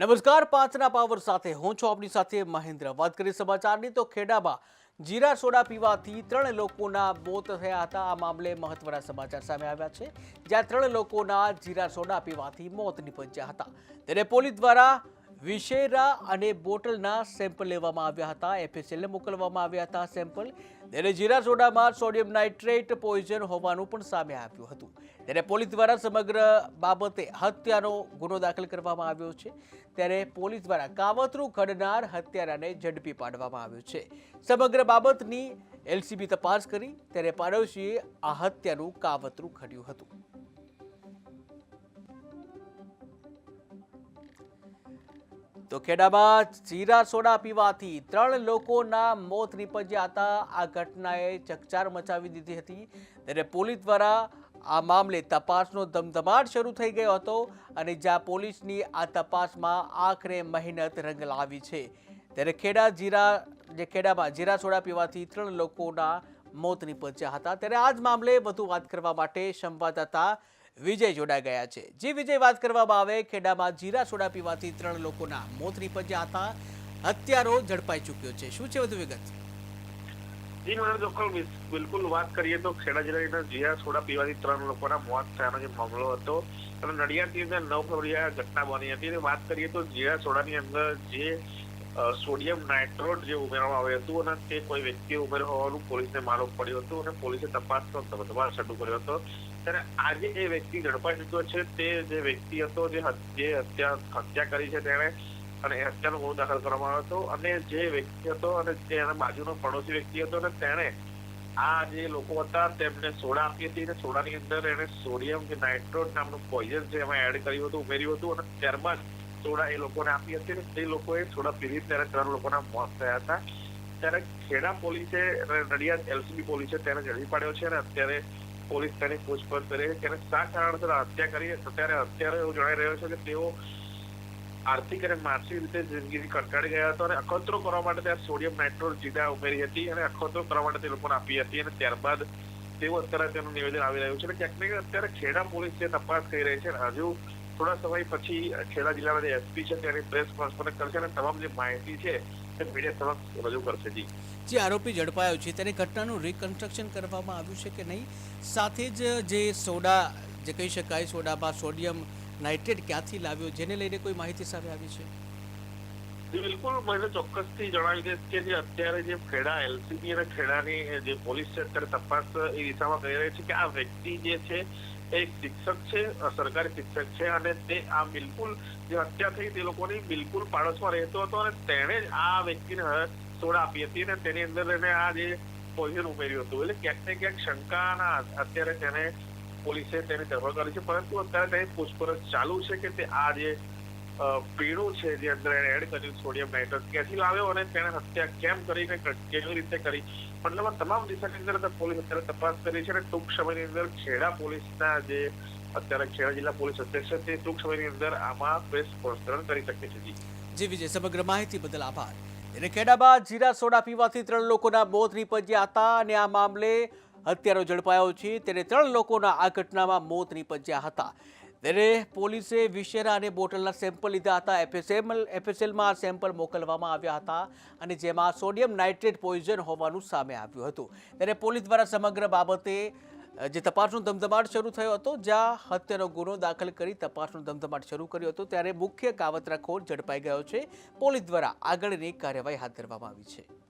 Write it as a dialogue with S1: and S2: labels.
S1: નમસ્કાર, પાંચના પાવર સાથે હું છું આપની સાથે મહેન્દ્ર. વાત કરી સમાચારની તો ખેડામાં જીરા સોડા પીવાથી ત્રણ લોકોના મોત થયા હતા. આ મામલે મહત્વના સમાચાર સામે આવ્યા છે. જ્યાં ત્રણ લોકોના જીરા સોડા પીવાથી મોત નિપજ્યા હતા. તેને પોલીસ દ્વારા વિશેરા અને બોટલના સેમ્પલ લેવામાં આવ્યા હતા. એફએસએલને મોકલવામાં આવ્યા હતા સેમ્પલ. ત્યારે જીરા સોડામાં સોડિયમ નાઇટ્રેટ પોઈઝન હોવાનું પણ સામે આવ્યું હતું. ત્યારે પોલીસ દ્વારા સમગ્ર બાબતે હત્યાનો ગુનો દાખલ કરવામાં આવ્યો છે. ત્યારે પોલીસ દ્વારા કાવતરું ઘડનાર હત્યારાને ઝડપી પાડવામાં આવ્યો છે. સમગ્ર બાબતની એલસીબી તપાસ કરી. ત્યારે પાડોશીએ આ હત્યાનું કાવતરું ઘડ્યું હતું. તો ખેડામાં જીરા સોડા પીવાથી ત્રણ લોકોના મોત નીપજ્યા હતા. આ ઘટનાએ ચકચાર મચાવી દીધી હતી. ત્યારે પોલીસ દ્વારા આ મામલે તપાસનો ધમધમાટ શરૂ થઈ ગયો હતો અને જ્યાં પોલીસની આ તપાસમાં આખરે મહેનત રંગ લાવી છે. ત્યારે ખેડા જીરા, જે ખેડામાં જીરા સોડા પીવાથી ત્રણ લોકોના મોત નીપજ્યા હતા. ત્યારે આ જ મામલે વધુ વાત કરવા માટે સંવાદદાતા વિજય જોડાઈ ગયા છે. જે વિજય વાત કરવામાં આવે, ખેડામાં જીરા સોડા પીવાથી ત્રણ લોકોના મોત નીપજ્યા હતા. હત્યારો ઝડપાઈ ચૂક્યો છે. શું છે વધુ વિગત?
S2: જી મેડમ ચોક્કસ બિલકુલ વાત કરીએ તો ખેડા જિલ્લાના જીરા સોડા પીવાથી ત્રણ લોકોના મોત થયાનો જે મામલો હતો અને નડિયાદની અંદર નવ ફેબ્રુઆરી ઘટના બની હતી. અને વાત કરીએ તો જીરા સોડાની અંદર જે સોડિયમ નાઇટ્રોટ જે ઉમેરવામાં આવ્યું હતું અને તે કોઈ વ્યક્તિએ ઉમેર્યું હોવાનું પોલીસને માલુમ પડ્યું હતું અને પોલીસે તપાસનો તપાસ શરૂ કર્યો હતો. ત્યારે આજે એ વ્યક્તિ ઝડપાઈ ચૂક્યો છે. તે જે વ્યક્તિ હતો, જે હત્યા હત્યા કરી છે તેણે અને હત્યાનો ગુનો દાખલ કરવામાં આવ્યો હતો અને જે વ્યક્તિ હતો અને તેના બાજુનો પડોશી વ્યક્તિ હતો અને તેણે આ જે લોકો હતા તેમને સોડા આપી હતી અને સોડાની અંદર એને સોડિયમ કે નાઇટ્રોટ નામનું પોઈઝન છે એમાં એડ કર્યું હતું, ઉમેર્યું હતું અને ત્યારબાદ સોડા એ લોકોને આપી હતી તે લોકોએ સોડા પીધી ત્યારે ત્રણ લોકોના મોત થયા હતા, ત્યારે ખેડા પોલીસે નડિયાદ એલસીબી પોલીસે તેને ઝડપી પાડ્યો છે અને અત્યારે પોલીસ તેની પૂછપરછ કરી છે. તેને શા કારણસર હત્યા કરી અત્યારે અત્યારે એવું જણાઈ રહ્યો છે કે તેઓ આર્થિક અને માનસિક રીતે જિંદગીથી કંટાળી ગયા હતા અને અખતરો કરવા માટે ત્યાં સોડિયમ નાઇટ્રોલ જીડા ઉમેરી હતી અને અખતરો કરવા માટે તે લોકોને આપી હતી અને ત્યારબાદ તેવું અત્યારે તેનું નિવેદન આવી રહ્યું છે. અને ક્યાંક ને અત્યારે ખેડા પોલીસ જે તપાસ કરી રહી છે હજુ થોડા સમય પછી ખેડા જિલ્લાના જે એસપી છે તેની પ્રેસ કોન્ફરન્સ કરશે અને તમામ જે માહિતી છે તે મીડિયા સમક્ષ રજૂ કરશે જી.
S1: જે આરોપી ઝડપાયો છે તેની ઘટનાનું રિકન્સ્ટ્રક્શન કરવામાં આવ્યું છે કે નહીં? સાથે જ જે સોડા જે કહી શકાય સોડામાં સોડિયમ નાઇટ્રેટ ક્યાંથી લાવ્યો જેને લઈને કોઈ માહિતી સામે આવી છે?
S2: બિલકુલ. મને ચોક્કસથી જણાવી દઈશ કે જે અત્યારે જે ખેડા એલસીબી અને ખેડાની જે પોલીસ છે અત્યારે તપાસ એ દિશામાં કરી રહી છે કે આ વ્યક્તિ જે છે એક શિક્ષક છે સરકારી શિક્ષક છે અને તે આ બિલકુલ જે હત્યા થઈ તે લોકોની બિલકુલ પાડોશમાં રહેતો હતો અને તેણે જ આ વ્યક્તિને સોડ આપી હતી અને તેની અંદર એને આ જે પોઈઝન ઉમેર્યું હતું. એટલે ક્યાંક ને ક્યાંક શંકાના અત્યારે તેને પોલીસે તેની ધરપકડ કરી છે. પરંતુ અત્યારે તેની પૂછપરછ ચાલુ છે કે તે આ જે પીણું છે જે અંદર એને એડ કર્યું સોડિયમ નાઇટ્રેટ ક્યાંથી લાવ્યો અને તેણે હત્યા કેમ કરી ને કેવી રીતે કરી? મતલબ તમામ દિશાની અંદર પોલીસ અત્યારે તપાસ કરી છે અને ટૂંક સમયની અંદર ખેડા પોલીસના જે અત્યારે ખેડા જિલ્લા પોલીસ અધ્યક્ષ છે તે ટૂંક સમયની અંદર આમાં પ્રેસ કોન્ફરન્સ કરી શકે છે. જી.
S1: વિજય, સમગ્ર માહિતી બદલ આભાર. એટલે ખેડામાં જીરા સોડા પીવાથી ત્રણ લોકોના મોત નીપજ્યા હતા અને આ મામલે હત્યારો ઝડપાયો છે. ત્યારે ત્રણ લોકોના આ ઘટનામાં મોત નીપજ્યા હતા. ત્યારે પોલીસે વિશેરા અને બોટલના સેમ્પલ લીધા હતા. એફએસએમ એફએસએલમાં આ સેમ્પલ મોકલવામાં આવ્યા હતા અને જેમાં સોડિયમ નાઇટ્રેટ પોઈઝન હોવાનું સામે આવ્યું હતું. ત્યારે પોલીસ દ્વારા સમગ્ર બાબતે જે તપાસનો ધમધમાટ શરૂ થયો હતો, જ્યાં હત્યાનો ગુનો દાખલ કરી તપાસનો ધમધમાટ શરૂ કર્યો હતો, ત્યારે મુખ્ય કાવતરાખોર ઝડપાઈ ગયો છે. પોલીસ દ્વારા આગળની કાર્યવાહી હાથ ધરવામાં આવી છે.